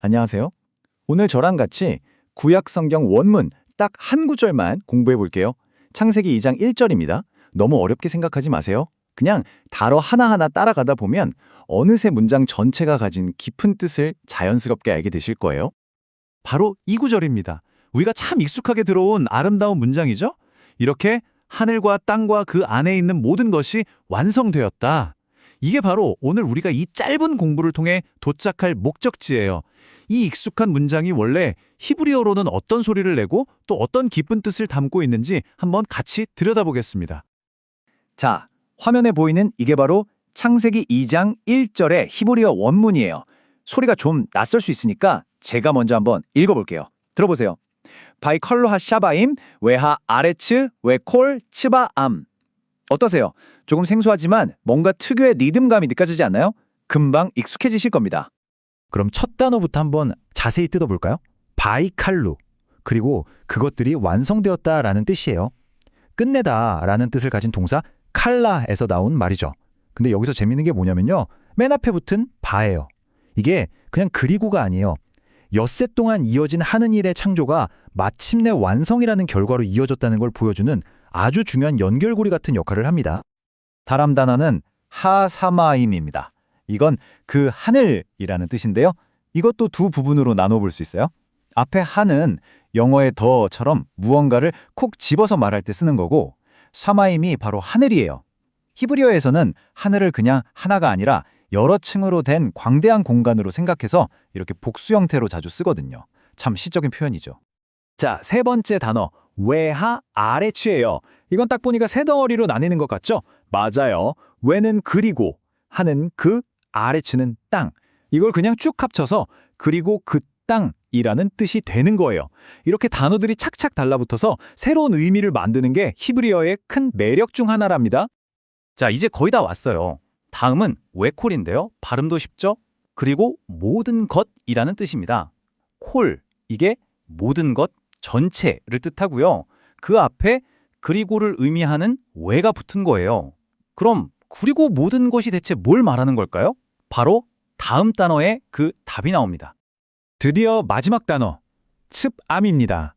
안녕하세요. 오늘 저랑 같이 구약 성경 원문 딱 한 구절만 공부해 볼게요. 창세기 2장 1절입니다. 너무 어렵게 생각하지 마세요. 그냥 단어 하나하나 따라가다 보면 어느새 문장 전체가 가진 깊은 뜻을 자연스럽게 알게 되실 거예요. 바로 이 구절입니다. 우리가 참 익숙하게 들어온 아름다운 문장이죠? 이렇게 하늘과 땅과 그 안에 있는 모든 것이 완성되었다. 이게 바로 오늘 우리가 이 짧은 공부를 통해 도착할 목적지예요. 이 익숙한 문장이 원래 히브리어로는 어떤 소리를 내고 또 어떤 깊은 뜻을 담고 있는지 한번 같이 들여다보겠습니다. 자, 화면에 보이는 이게 바로 창세기 2장 1절의 히브리어 원문이에요. 소리가 좀 낯설 수 있으니까 제가 먼저 한번 읽어볼게요. 들어보세요. 바이 컬로 하 샤바임 외하 아레츠 외콜 츠바암 어떠세요? 조금 생소하지만 뭔가 특유의 리듬감이 느껴지지 않나요? 금방 익숙해지실 겁니다. 그럼 첫 단어부터 한번 자세히 뜯어볼까요? 바이칼루. 그리고 그것들이 완성되었다라는 뜻이에요. 끝내다라는 뜻을 가진 동사 칼라에서 나온 말이죠. 근데 여기서 재밌는 게 뭐냐면요. 맨 앞에 붙은 바예요. 이게 그냥 그리고가 아니에요. 엿새 동안 이어진 하는 일의 창조가 마침내 완성이라는 결과로 이어졌다는 걸 보여주는 아주 중요한 연결고리 같은 역할을 합니다. 다람 단어는 하사마임입니다. 이건 그 하늘이라는 뜻인데요. 이것도 두 부분으로 나눠볼 수 있어요. 앞에 하는 영어의 더처럼 무언가를 콕 집어서 말할 때 쓰는 거고 사마임이 바로 하늘이에요. 히브리어에서는 하늘을 그냥 하나가 아니라 여러 층으로 된 광대한 공간으로 생각해서 이렇게 복수 형태로 자주 쓰거든요. 참 시적인 표현이죠. 자, 세 번째 단어 외하 아래치예요. 이건 딱 보니까 세 덩어리로 나뉘는 것 같죠? 맞아요. 외는 그리고 하는 그 아래치는 땅. 이걸 그냥 쭉 합쳐서 그리고 그 땅이라는 뜻이 되는 거예요. 이렇게 단어들이 착착 달라붙어서 새로운 의미를 만드는 게 히브리어의 큰 매력 중 하나랍니다. 자, 이제 거의 다 왔어요. 다음은 웨콜인데요. 발음도 쉽죠? 그리고 모든 것이라는 뜻입니다. 콜, 이게 모든 것, 전체를 뜻하고요. 그 앞에 그리고를 의미하는 외가 붙은 거예요. 그럼 그리고 모든 것이 대체 뭘 말하는 걸까요? 바로 다음 단어에 그 답이 나옵니다. 드디어 마지막 단어, 츠암입니다.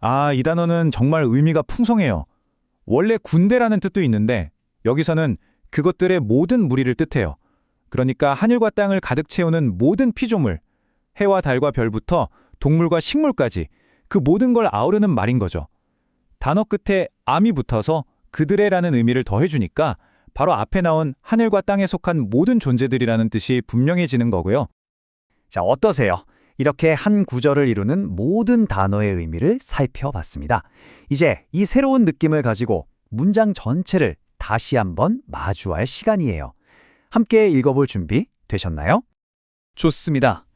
아, 이 단어는 정말 의미가 풍성해요. 원래 군대라는 뜻도 있는데 여기서는 그것들의 모든 무리를 뜻해요. 그러니까 하늘과 땅을 가득 채우는 모든 피조물, 해와 달과 별부터 동물과 식물까지 그 모든 걸 아우르는 말인 거죠. 단어 끝에 암이 붙어서 그들의라는 의미를 더해주니까 바로 앞에 나온 하늘과 땅에 속한 모든 존재들이라는 뜻이 분명해지는 거고요. 자, 어떠세요? 이렇게 한 구절을 이루는 모든 단어의 의미를 살펴봤습니다. 이제 이 새로운 느낌을 가지고 문장 전체를 다시 한번 마주할 시간이에요. 함께 읽어볼 준비 되셨나요? 좋습니다.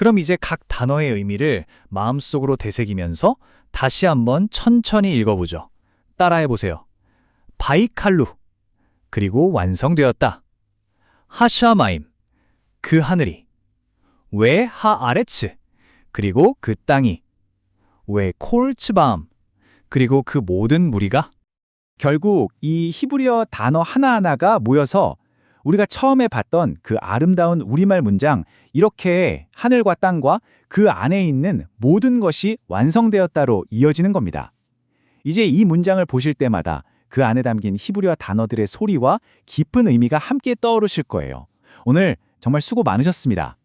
그럼 이제 각 단어의 의미를 마음속으로 되새기면서 다시 한번 천천히 읽어보죠. 따라해보세요. 바이칼루, 그리고 완성되었다. 하샤마임, 그 하늘이. 외하아레츠, 그리고 그 땅이. 외콜츠밤, 그리고 그 모든 무리가. 결국 이 히브리어 단어 하나하나가 모여서 우리가 처음에 봤던 그 아름다운 우리말 문장 이렇게 하늘과 땅과 그 안에 있는 모든 것이 완성되었다로 이어지는 겁니다. 이제 이 문장을 보실 때마다 그 안에 담긴 히브리어 단어들의 소리와 깊은 의미가 함께 떠오르실 거예요. 오늘 정말 수고 많으셨습니다.